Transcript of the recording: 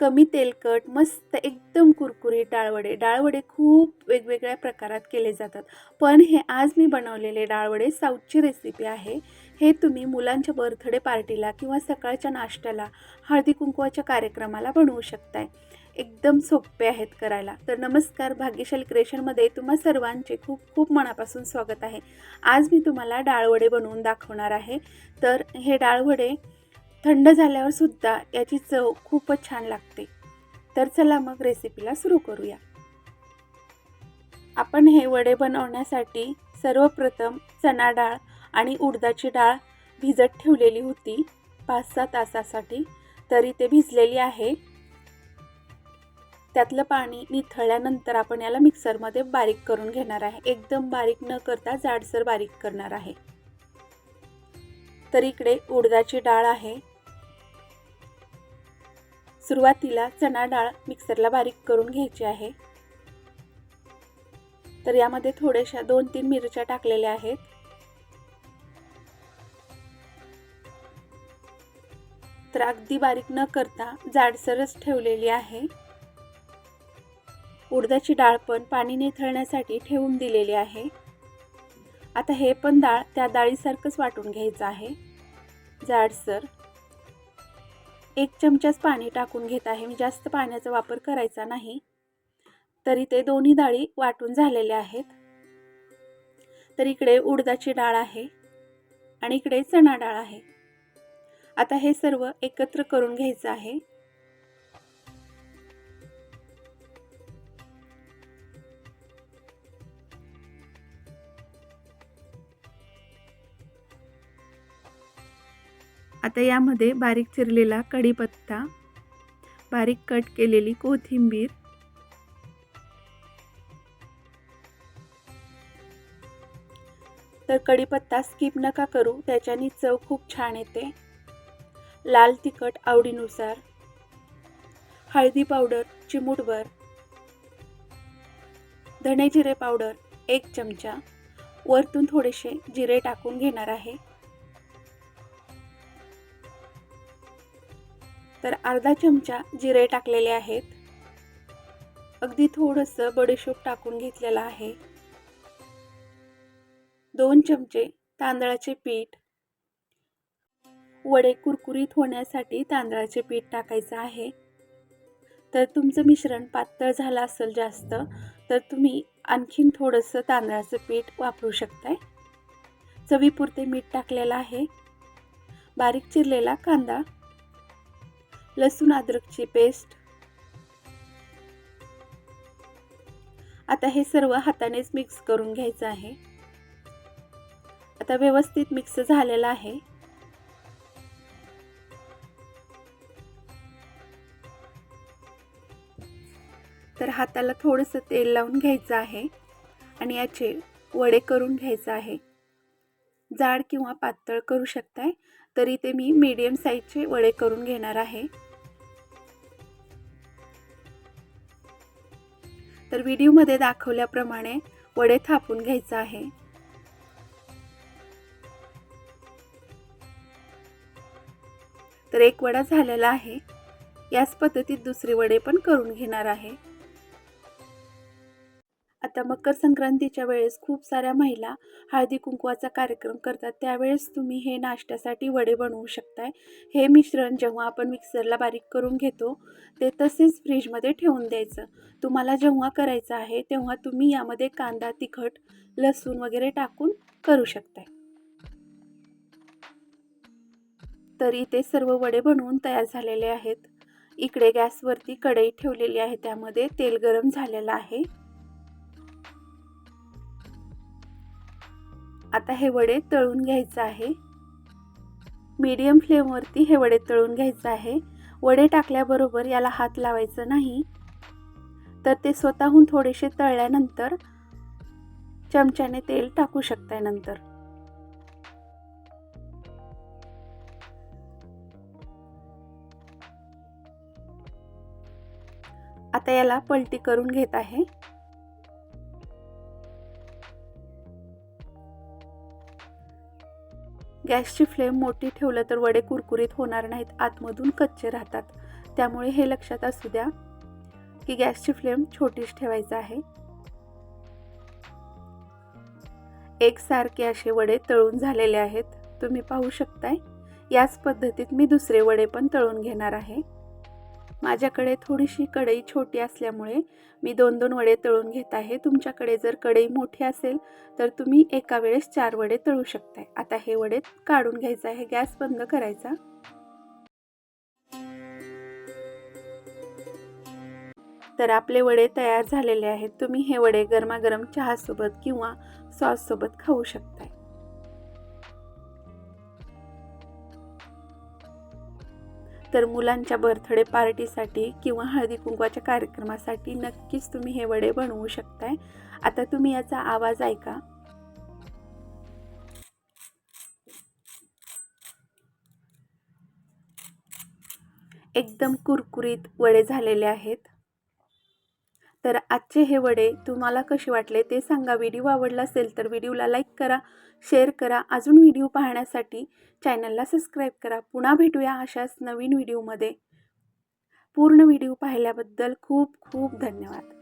कमी तेलकट मस्त एकदम कुरकुरीत डाळवडे. डाळवडे खूप वेगवेगळ्या प्रकारात केले जातात. पण हे आज मी बनवलेले डाळवडे साऊथची रेसिपी आहे. हे तुम्ही मुलांच्या बर्थडे पार्टीला किंवा सकाळच्या नाश्त्याला हळदी कुंकवाच्या कार्यक्रमाला बनवू शकताय. एकदम सोपे आहेत करायला. तर नमस्कार भाग्यशाली क्रिएशनमध्ये तुम्हा सर्वांचे खूप खूप मनापासून स्वागत आहे. आज मी तुम्हाला डाळवडे बनवून दाखवणार आहे. तर हे डाळवडे थंड झाल्यावर सुद्धा याची चव खूपच छान लागते. तर चला मग रेसिपीला सुरू करूया. आपण हे वडे बनवण्यासाठी सर्वप्रथम चणा डाळ आणि उडदाची डाळ भिजत ठेवलेली होती. पाच सहा तासासाठी तरी ते भिजलेली आहे. त्यातलं पाणी निथळल्यानंतर आपण याला मिक्सरमध्ये बारीक करून घेणार आहे. एकदम बारीक न करता जाडसर बारीक करणार आहे. तर इकडे उडदाची डाळ आहे. सुरुवातीला चणा डाळ मिक्सरला बारीक करून घ्यायची आहे. तर यामध्ये थोड्याशा दोन तीन मिरच्या टाकलेल्या आहेत. तर अगदी बारीक न करता जाडसरच ठेवलेली आहे. उडदाची डाळ पण पाणी निथळण्यासाठी ठेवून दिलेली आहे. आता हे पण डाळ त्या डाळीसारखंच वाटून घ्यायचं आहे. जाडसर एक चमचाच पाणी टाकून घेत आहे. मी जास्त पाण्याचा वापर करायचा नाही. तरी ते दोन्ही डाळी वाटून झालेल्या आहेत. तर इकडे उडदाची डाळ आहे आणि इकडे चणा डाळ आहे. आता हे सर्व एकत्र करून घ्यायचं आहे. आता यामध्ये बारीक चिरलेला कढीपत्ता बारीक कट केलेली कोथिंबीर तर कढीपत्ता स्किप नका करू त्याच्याने चव खूप छान येते. लाल तिखट आवडीनुसार हळदी पावडर चिमूटभर धणे जिरे पावडर एक चमचा वरतून थोडेसे जिरे टाकून घेणार आहे. तर अर्धा चमचा जिरे टाकलेले आहेत. अगदी थोडंसं बडीशोप टाकून घेतलेलं आहे. दोन चमचे तांदळाचे पीठ. वडे कुरकुरीत होण्यासाठी तांदळाचे पीठ टाकायचं आहे. तर तुमचं मिश्रण पातळ झालं असेल जास्त तर तुम्ही आणखीन थोडंसं तांदळाचं पीठ वापरू शकताय. चवीपुरते मीठ टाकलेलं आहे. बारीक चिरलेला कांदा. लसूण अद्रकची पेस्ट. आता हे सर्व हातानेच मिक्स करून घ्यायचं आहे. आता व्यवस्थित मिक्स झालेलं आहे. तर हाताला थोडंसं तेल लावून घ्यायचं आहे आणि याचे वडे करून घ्यायचं आहे. जाड किंवा पातळ करू शकताय. तरी ते मी मीडियम साईजचे वडे करून घेणार आहे. तर व्हिडिओमध्ये दाखवल्याप्रमाणे वडे थापून घ्यायचं आहे. तर एक वडा झालेला आहे. याच पद्धतीत दुसरे वडे पण करून घेणार आहे. आता मकर संक्रांतीच्या वेळेस खूप साऱ्या महिला हळदी कुंकवाचा कार्यक्रम करतात. त्यावेळेस तुम्ही हे नाश्त्यासाठी वडे बनवू शकताय. हे मिश्रण जेव्हा आपण मिक्सरला बारीक करून घेतो ते तसेच फ्रीजमध्ये ठेवून द्यायचं. तुम्हाला जेव्हा करायचं आहे तेव्हा तुम्ही यामध्ये कांदा तिखट लसूण वगैरे टाकून करू शकताय. तर इथे सर्व वडे बनवून तयार झालेले आहेत. इकडे गॅसवरती कढई ठेवलेली आहे. त्यामध्ये तेल गरम झालेलं आहे. आता हे वडे तळून घ्यायचं आहे. मीडियम फ्लेमवरती हे वडे तळून घ्यायचं आहे. वडे टाकल्याबरोबर याला हात लावायचं नाही. तर ते स्वतःहून थोडेसे तळल्यानंतर चमच्याने तेल टाकू शकताय नंतर. आता याला पलटी करून घेत आहे. गॅसची फ्लेम मोठी ठेवलं तर वडे कुरकुरीत होणार नाहीत आतमधून कच्चे राहतात. त्यामुळे हे लक्षात असू द्या की गॅसची फ्लेम छोटीच ठेवायचं आहे. एकसारखे असे वडे तळून झालेले आहेत. तुम्ही पाहू शकताय याच पद्धतीत मी दुसरे वडे पण तळून घेणार आहे. माझ्याकडे थोडीशी कढई छोटी असल्यामुळे मी दोन दोन वडे तळून घेत आहे. तुमच्याकडे जर कढई मोठी असेल तर तुम्ही एका वेळेस चार वडे तळू शकताय. आता हे वडे काढून घ्यायचं आहे. गॅस बंद करायचा. तर आपले वडे तयार झालेले आहेत. तुम्ही हे वडे गरमागरम चहासोबत किंवा सॉससोबत खाऊ शकताय. तर मुलांच्या बर्थडे पार्टीसाठी किंवा हळदी कुंकवाच्या कार्यक्रमासाठी नक्कीच तुम्ही हे वडे बनवू शकताय. आता तुम्ही याचा आवाज ऐका. एकदम कुरकुरीत वडे झालेले आहेत. तर आजचे हे वडे तुम्हाला कसे वाटले ते सांगा. व्हिडिओ आवडला असेल तर व्हिडिओला लाईक करा शेअर करा. अजून व्हिडिओ पाहण्यासाठी चॅनलला सबस्क्राईब करा. पुन्हा भेटूया अशाच नवीन व्हिडिओमध्ये. पूर्ण व्हिडिओ पाहिल्याबद्दल खूप खूप धन्यवाद.